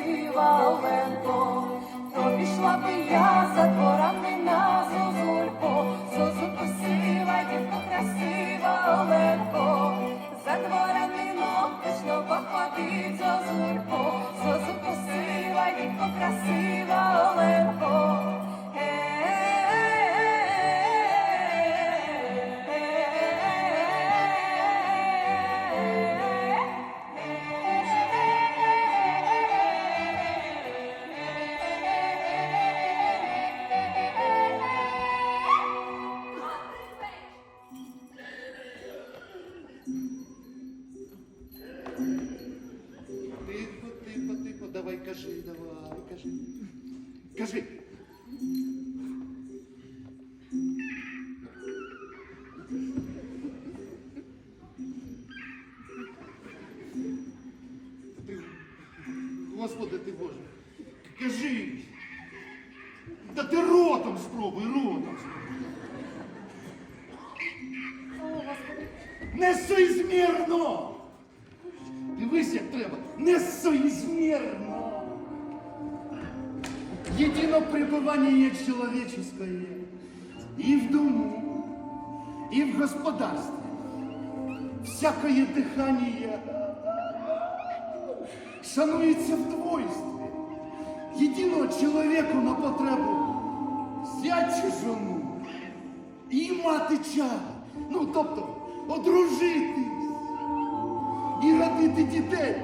красива Оленко, то пішла би я за дворами на зозулько, зозульку сива, дівко красива Оленко, за дворами ногтично походить зозулько, зозульку сива, дівко красива кажи, давай, кажи. Кажи. Ти, Господи ти Боже, кажи. Та ти ротом спробуй, ротом спробуй. О, Господи. Несоізмірно! Дивись, як треба. Несоизмерно! Едино пребывание человеческое и в дому, и в господарстве. Всякое дыхание шанується в двойстві. Єдиного чоловіку на потребу взяти жону і мати чад. Ну, тобто, одружитись і родити дітей.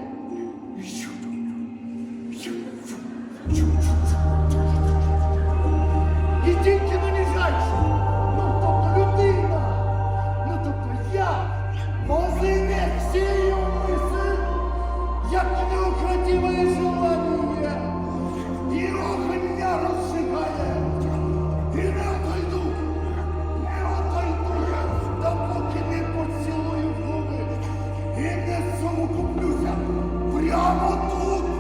куплюся прямо тут.